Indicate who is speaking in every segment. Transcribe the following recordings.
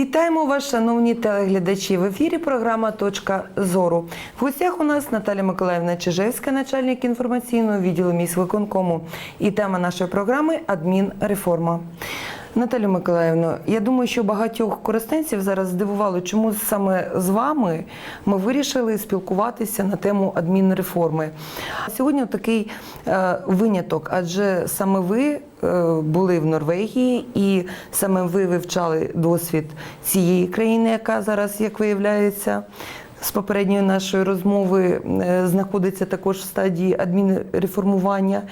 Speaker 1: Вітаємо вас, шановні телеглядачі. В ефірі програма Точка зору. В гостях у нас Наталя Миколаївна Чижевська, начальник інформаційного відділу міськвиконкому. І тема нашої програми адмінреформа. Наталю Миколаївну, я думаю, що багатьох користенців зараз здивувало, чому саме з вами ми вирішили спілкуватися на тему адмінреформи. Сьогодні такий е, виняток, адже саме ви е, були в Норвегії, і саме ви вивчали досвід цієї країни, яка зараз, як виявляється, з попередньої нашої розмови е, знаходиться також в стадії адмінреформування.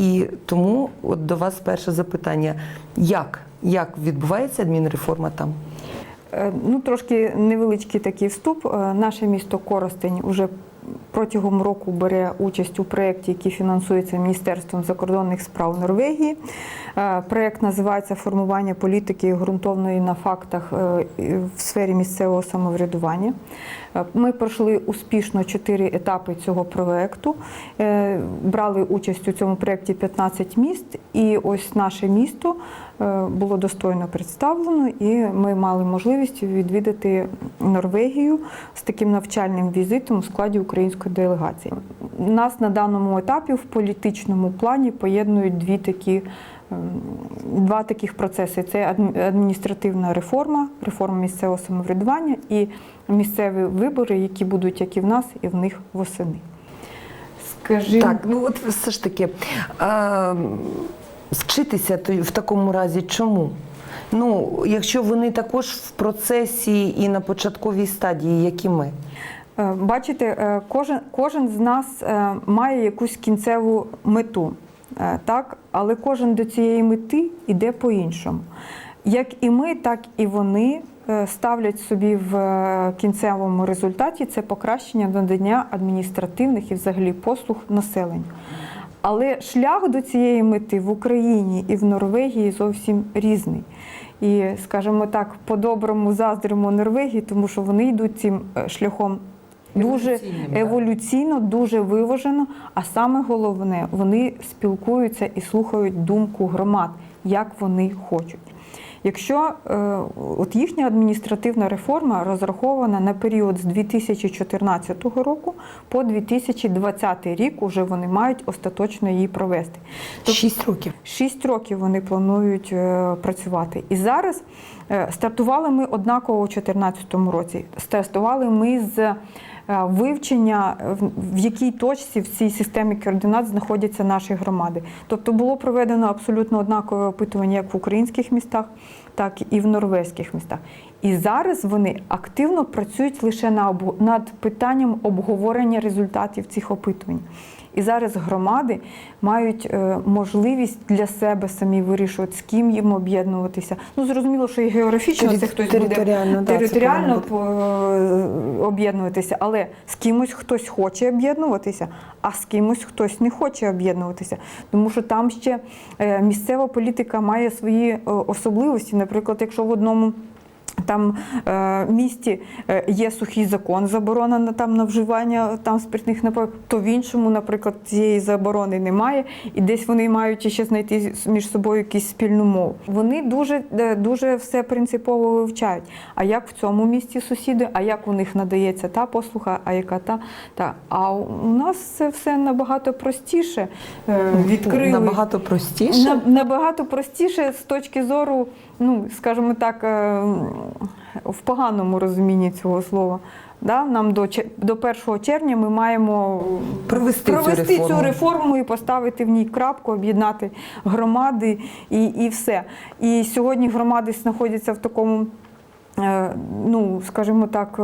Speaker 1: І тому от до вас перше запитання: як? Як відбувається адмінреформа там?
Speaker 2: Е, Ну, трошки невеличкий такий вступ. Е, Наше місто Коростень уже протягом року бере участь у проєкті, який фінансується Міністерством закордонних справ Норвегії. Е, Проєкт називається Формування політики ґрунтовної на фактах е, в сфері місцевого самоврядування. Е, Ми пройшли успішно чотири етапи цього проєкту. Брали участь у цьому проєкті 15 міст, і ось наше місто було достойно представлено, і ми мали можливість відвідати Норвегію з таким навчальним візитом у складі української делегації. Нас на даному етапі в політичному плані поєднують дві такі. ем, Два таких процеси: це адміністративна реформа, реформа місцевого самоврядування і місцеві вибори, які будуть як і в нас, і в них восени. Скажи,
Speaker 1: Так, ну от все ж таки, а, вчитися в такому разі чому? Ну, якщо вони також в процесі і на початковій стадії, як і ми.
Speaker 2: Е, Бачите, е, кожен, кожен з нас е, має якусь кінцеву мету, так? але кожен до цієї мети йде по-іншому. Як і ми, так і вони ставлять собі в кінцевому результаті це покращення надання адміністративних і взагалі послуг населенню. Але шлях до цієї мети в Україні і в Норвегії зовсім різний. І, скажімо так, по-доброму заздримо Норвегії, тому що вони йдуть цим е, шляхом дуже еволюційно, дуже виважено. А саме головне, вони спілкуються і слухають думку громад, як вони хочуть. Якщо е, от їхня адміністративна реформа розрахована на період з 2014 року по 2020 рік, уже вони мають остаточно її провести. Тобто
Speaker 1: Шість років.
Speaker 2: Шість років вони планують е, працювати. І зараз е, стартували ми однаково у 2014 році. Стартували ми з вивчення, в- в якій точці в цій системі координат знаходяться наші громади. Тобто було проведено абсолютно однакове опитування як в українських містах, так і в норвезьких містах. І зараз вони активно працюють лише на над питанням обговорення результатів цих опитувань. І зараз громади мають е, можливість для себе самі вирішувати, з ким їм об'єднуватися. Ну зрозуміло, що і географічно це хтось
Speaker 1: територіально,
Speaker 2: буде
Speaker 1: да,
Speaker 2: територіально по- об'єднуватися, але з кимось хтось хоче об'єднуватися, а з кимось хтось не хоче об'єднуватися. Тому що там ще е, місцева політика має свої е, особливості. Наприклад, якщо в одному там е, місті е, є сухий закон, заборона на там на вживання там спиртних напоїв, то в іншому, наприклад, цієї заборони немає, і десь вони мають ще знайти між собою якусь спільну мову. Вони дуже е, дуже все принципово вивчають. А як в цьому місті сусіди, а як у них надається та послуга, а яка та та. А у нас це все набагато простіше. Відкрили
Speaker 1: Набагато простіше.
Speaker 2: Набагато простіше з точки зору, ну скажімо так, е, в поганому розумінні цього слова. Да? Нам до, до 1 червня ми маємо
Speaker 1: Провести цю
Speaker 2: провести
Speaker 1: реформу.
Speaker 2: цю реформу і поставити в ній крапку, об'єднати громади і, і все. І сьогодні громади знаходяться в такому. Е, Ну, скажімо так, е,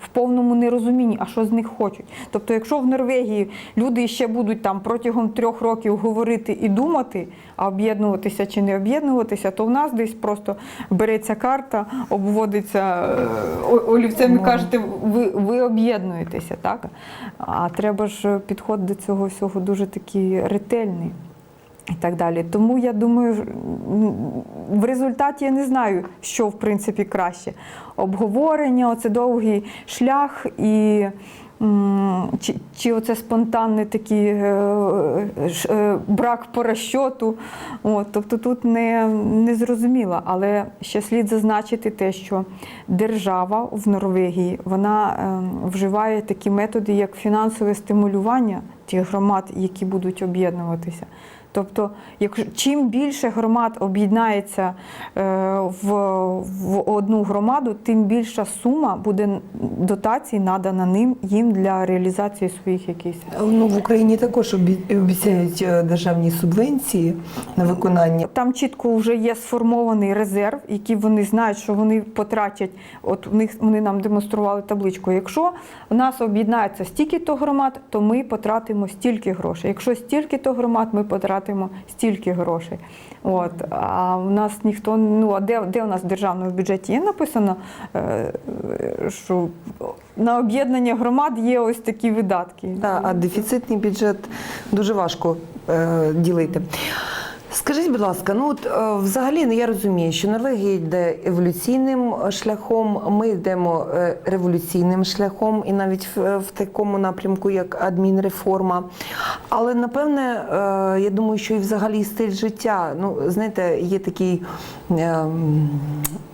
Speaker 2: в повному нерозумінні, а що з них хочуть. Тобто, якщо в Норвегії люди ще будуть там протягом трьох років говорити і думати, а об'єднуватися чи не об'єднуватися, то в нас десь просто береться карта, обводиться е, олівцем і кажете, ви, ви об'єднуєтеся, так? А треба ж підход до цього всього дуже такий ретельний. І так далі. Тому я думаю, в результаті я не знаю, що в принципі краще. Обговорення, оце довгий шлях і чи, чи оце спонтанний такий е, ш- е, брак по розчоту. От, тобто тут не, не зрозуміло. Але ще слід зазначити те, що держава в Норвегії вона е, вживає такі методи, як фінансове стимулювання тих громад, які будуть об'єднуватися. Тобто, якщо чим більше громад об'єднається е, в, в одну громаду, тим більша сума буде дотацій надана ним їм для реалізації своїх якихось.
Speaker 1: Ну, в Україні також обіцяють е, державні субвенції на виконання.
Speaker 2: Там чітко вже є сформований резерв, який вони знають, що вони потратять. От в них вони нам демонстрували табличку. Якщо в нас об'єднається стільки-то громад, то ми потратимо стільки грошей. Якщо стільки-то громад, ми потратимо стільки грошей. От а у нас ніхто ну а де, де у нас в державному бюджеті є написано, е, що на об'єднання громад є ось такі видатки.
Speaker 1: Так, а дефіцитний бюджет дуже важко е, ділити. Скажіть, будь ласка, ну от е, взагалі ну, я розумію, що Норвегія йде еволюційним е, шляхом, ми йдемо е, революційним шляхом, і навіть в, в такому напрямку, як адмінреформа. Але напевне, я думаю, що і взагалі стиль життя. Ну, знаєте, є такий е, м,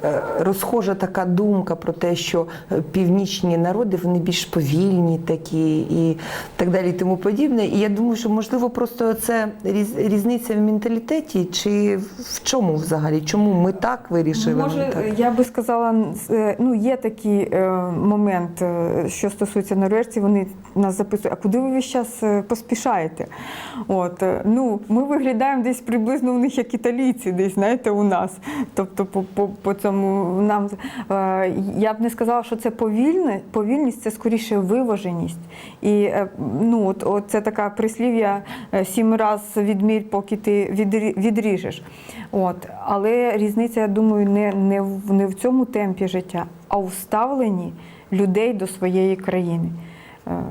Speaker 1: е, розхожа така думка про те, що північні народи вони більш повільні такі і так далі, і тому подібне. І я думаю, що можливо просто це різниця в менталітеті, чи в чому взагалі? Чому ми так вирішили?
Speaker 2: Може,
Speaker 1: так?
Speaker 2: я би сказала, е, ну є такий е, момент, е, що стосується норвежців, вони нас записують, а куди ви весь час поспішаєте? От, ну, ми виглядаємо десь приблизно у них як італійці, десь, знаєте, у нас. Тобто, по, по, по цьому нам я б не сказала, що це повільне, повільність, це скоріше виваженість. І ну, от, от це така прислів'я сім раз відмір, поки ти відрі- відріжеш. От. Але різниця, я думаю, не, не, в, не в цьому темпі життя, а в ставленні людей до своєї країни. Е,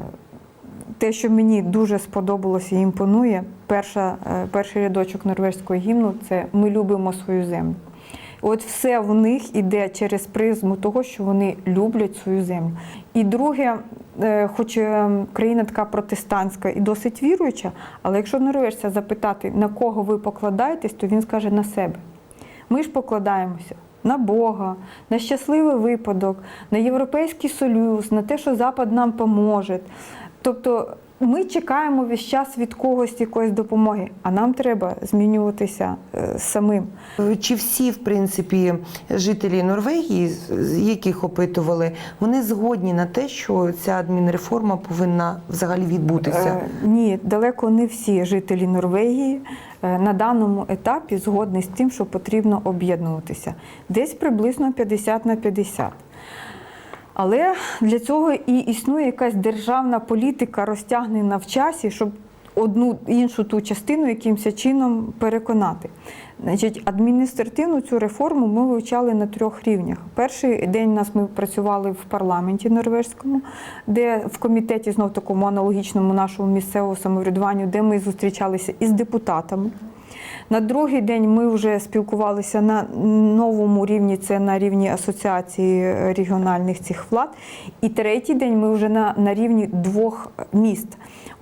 Speaker 2: Те, що мені дуже сподобалося і імпонує, перша, е, перший рядочок норвезького гімну це Ми любимо свою землю. От все в них іде через призму того, що вони люблять свою землю. І друге, е, хоч е, країна така протестантська і досить віруюча, але якщо норвежця запитати, на кого ви покладаєтесь, то він скаже на себе. Ми ж покладаємося на Бога, на щасливий випадок, на Європейський Союз, на те, що Запад нам поможе. Тобто ми чекаємо весь час від когось якоїсь допомоги, а нам треба змінюватися е, самим.
Speaker 1: Чи всі, в принципі, жителі Норвегії, яких опитували, вони згодні на те, що ця адмінреформа повинна взагалі відбутися?
Speaker 2: Е, Ні, далеко не всі жителі Норвегії е, на даному етапі згодні з тим, що потрібно об'єднуватися. Десь приблизно 50 на 50. Але для цього і існує якась державна політика, розтягнена в часі, щоб одну іншу ту частину якимось чином переконати. Значить, адміністративну цю реформу ми вивчали на трьох рівнях. Перший день нас ми працювали в парламенті норвезькому, де в комітеті знов такому аналогічному нашому місцевому самоврядуванню, де ми зустрічалися із депутатами. На другий день ми вже спілкувалися на новому рівні, це на рівні асоціації регіональних цих влад. І третій день ми вже на, на рівні двох міст.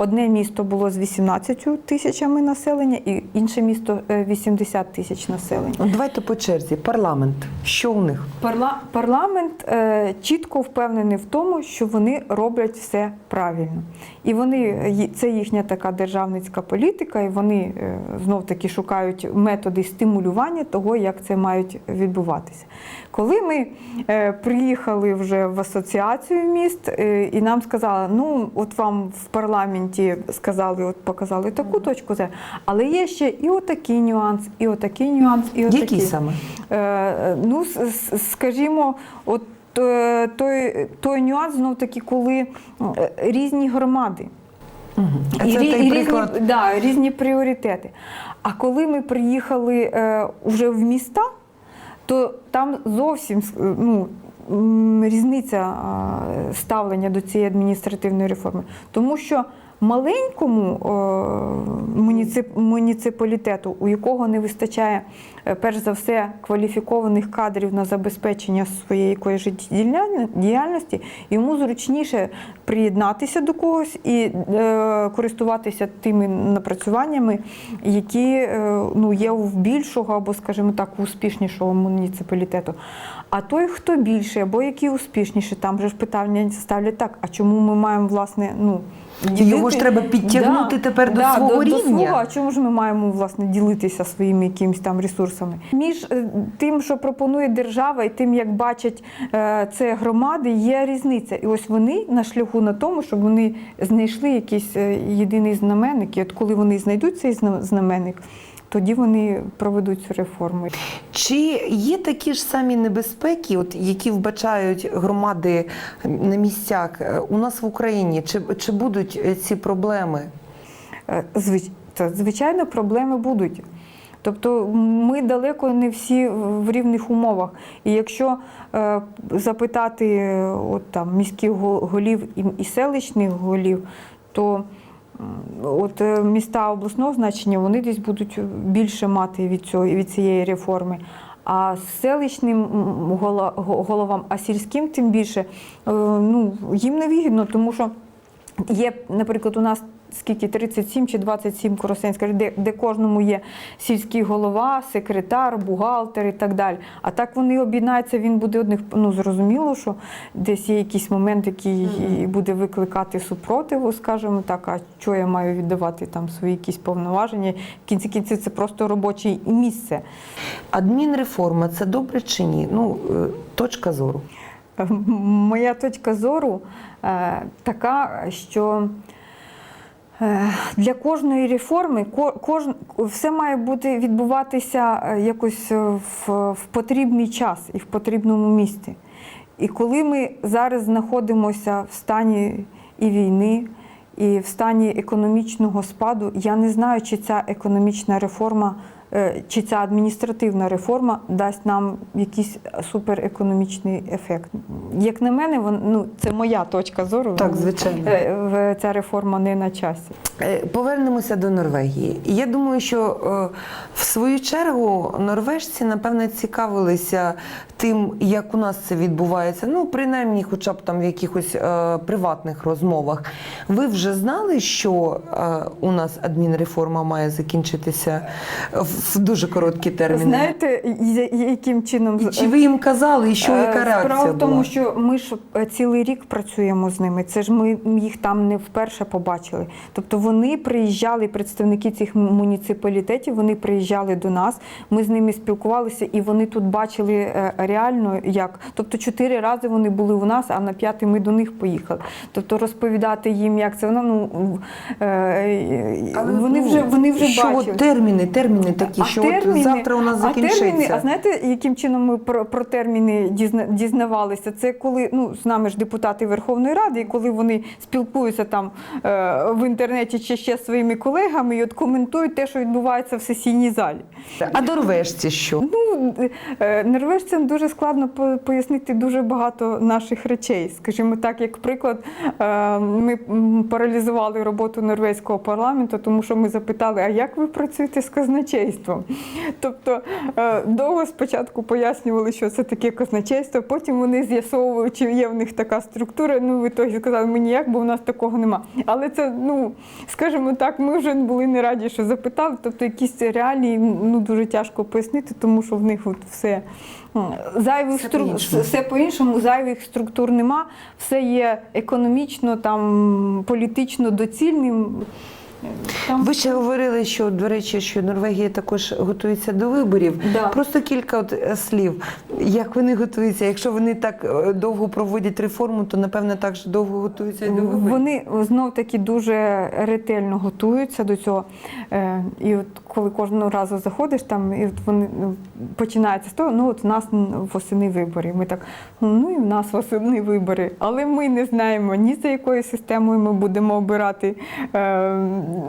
Speaker 2: Одне місто було з 18 тисячами населення, і інше місто е, 80 тисяч населення.
Speaker 1: Давайте по черзі. Парламент. Що у них?
Speaker 2: Парла- парламент е, чітко впевнений в тому, що вони роблять все правильно. І вони це їхня така державницька політика, і вони знов таки шукають методи стимулювання того, як це мають відбуватися. Коли ми е, приїхали вже в асоціацію міст, е, і нам сказали, ну от вам в парламенті сказали, от показали таку точку зору, але є ще і отакий нюанс, і отакий нюанс, і отакий.
Speaker 1: Які саме?
Speaker 2: Е, ну, скажімо, от е, той, той нюанс знов таки, коли е, різні громади.
Speaker 1: А
Speaker 2: І,
Speaker 1: той
Speaker 2: і різні, да, різні пріоритети. А коли ми приїхали е, вже в міста, то там зовсім е, ну, різниця ставлення до цієї адміністративної реформи. Тому що маленькому е, муніцип, муніципалітету, у якого не вистачає е, перш за все кваліфікованих кадрів на забезпечення своєї якоїсь життєдіяльності, йому зручніше приєднатися до когось і е, користуватися тими напрацюваннями, які ну, є в більшого або, скажімо так, успішнішого муніципалітету. А той, хто більший, або який успішніший, там же ж питання ставлять так: а чому ми маємо власне ну
Speaker 1: Його ж треба підтягнути тепер до свого
Speaker 2: до,
Speaker 1: рівня.
Speaker 2: До свого, а чому ж ми маємо власне ділитися своїми якимись там ресурсами? Між е, тим, що пропонує держава, і тим, як бачать е, це громади, є різниця. І ось вони на шляху на тому, щоб вони знайшли якийсь е, єдиний знаменник. І от коли вони знайдуть цей знаменник, тоді вони проведуть цю реформу.
Speaker 1: Чи є такі ж самі небезпеки, от, які вбачають громади на місцях е, у нас в Україні? Чи, чи будуть е, ці проблеми?
Speaker 2: Е, звич- Звичайно, проблеми будуть. Тобто ми далеко не всі в рівних умовах. І якщо е, запитати от, там, міських голів і, і селищних голів, то от, е, міста обласного значення вони десь будуть більше мати від, цього, від цієї реформи. А селищним головам, а сільським тим більше, е, ну, їм не вигідно, тому що Є, наприклад, у нас скільки 37 чи 27 коростенських, де, де кожному є сільський голова, секретар, бухгалтер і так далі. А так вони об'єднаються, він буде одних. Ну зрозуміло, що десь є якийсь момент, який буде викликати супротиву, скажімо так. А що я маю віддавати там свої якісь повноваження? В кінці кінців це просто робоче місце.
Speaker 1: Адмінреформа це добре чи ні? Ну, е, точка зору.
Speaker 2: Моя точка зору е, така, що для кожної реформи ко- кожн, все має бути відбуватися е, якось е, в, в потрібний час і в потрібному місці. І коли ми зараз знаходимося в стані і війни, і в стані економічного спаду, я не знаю, чи ця економічна реформа, е, чи ця адміністративна реформа дасть нам якийсь суперекономічний ефект. Як на мене, вон, ну, це моя точка зору.
Speaker 1: Так, звичайно.
Speaker 2: Е, Ця реформа не на часі.
Speaker 1: Е, Повернемося до Норвегії. Я думаю, що е, в свою чергу норвежці, напевне, цікавилися тим, як у нас це відбувається. Ну, принаймні, хоча б там в якихось е, приватних розмовах. Ви вже знали, що е, у нас адмінреформа має закінчитися в в дуже короткі терміни?
Speaker 2: Знаєте, яким чином
Speaker 1: І чи ви їм казали, і що яка
Speaker 2: Е,
Speaker 1: реакція
Speaker 2: Справа в тому,
Speaker 1: була?
Speaker 2: що ми ж е, цілий рік працюємо з ними. Це ж ми їх там не вперше побачили. Тобто вони приїжджали, представники цих муніципалітетів, вони приїжджали до нас. Ми з ними спілкувалися, і вони тут бачили е, реально як. Тобто чотири рази вони були у нас, а на п'ятий ми до них поїхали. Тобто розповідати їм, як це воно. Ну
Speaker 1: Але,
Speaker 2: вони
Speaker 1: ну,
Speaker 2: вже вони вже
Speaker 1: що
Speaker 2: бачили.
Speaker 1: терміни, терміни такі, що от завтра у нас
Speaker 2: а терміни, а знаєте, яким чином ми про, про терміни дізна, дізнавалися? Це коли ну з нами ж депутати Верховної Ради, і коли вони спілкуються там е, в інтернеті чи ще зі своїми колегами, і от коментують те, що відбувається в сесійній залі.
Speaker 1: А норвежці що?
Speaker 2: Ну, е, норвежцям дуже складно пояснити дуже багато наших речей. Скажімо так, як приклад, е, ми паралізували роботу норвезького парламенту, тому що ми запитали, а як ви працюєте з казначейством? Тобто е, довго спочатку пояснювали, що це таке казначейство, потім вони з'ясовували, чи є в них така структура. Ну, в ітогі сказали, ми ніяк, бо в нас такого нема. Але це, ну, скажімо так, ми вже були не раді, що запитали. Тобто якісь реалії ну, дуже тяжко пояснити, тому що в них от все. Зайвих
Speaker 1: Все по-іншому.
Speaker 2: все по-іншому, зайвих структур нема, все є економічно, там, політично доцільним. Там...
Speaker 1: Ви ще говорили, що до речі, що Норвегія також готується до виборів.
Speaker 2: Да.
Speaker 1: Просто кілька от е, слів. Як вони готуються? Якщо вони так е, довго проводять реформу, то напевне так же довго готуються і до виборів.
Speaker 2: Вони знов таки дуже ретельно готуються до цього. Е, І от коли кожного разу заходиш, там і вони ну, починається з того, ну от в нас восени вибори. Ми так, ну і в нас восени вибори. Але ми не знаємо ні за якою системою ми будемо обирати е,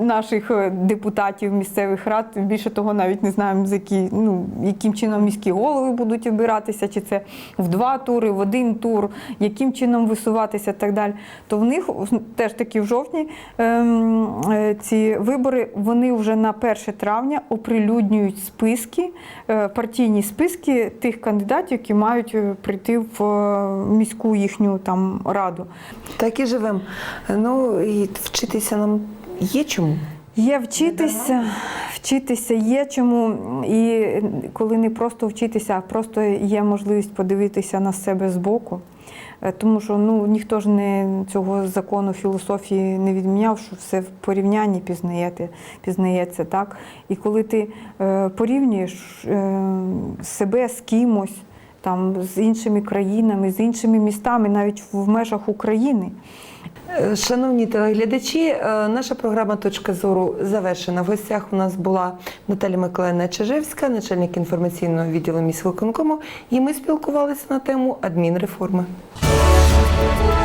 Speaker 2: наших е, депутатів місцевих рад. Більше того, навіть не знаємо, з які, ну, яким чином міські голови будуть обиратися, чи це в два тури, в один тур, яким чином висуватися і так далі. То в них теж таки в жовтні ем, е, ці вибори вони вже на 1 травня оприлюднюють списки, е, партійні списки тих кандидатів, які мають е, прийти в е, міську їхню там раду.
Speaker 1: Так і живемо. Ну і вчитися нам є чому.
Speaker 2: Є вчитися, вчитися є чому, і коли не просто вчитися, а просто є можливість подивитися на себе збоку. Е, Тому що ну ніхто ж не цього закону філософії не відміняв, що все в порівнянні пізнаєте, пізнається так. І коли ти е, порівнюєш е, себе з кимось, там з іншими країнами, з іншими містами, навіть в межах України.
Speaker 1: Е, Шановні телеглядачі, е, наша програма Точка зору завершена. В гостях у нас була Наталя Миколаївна Чижевська, начальник інформаційного відділу міськвиконкому, і ми спілкувалися на тему адмінреформи.
Speaker 3: Thank you.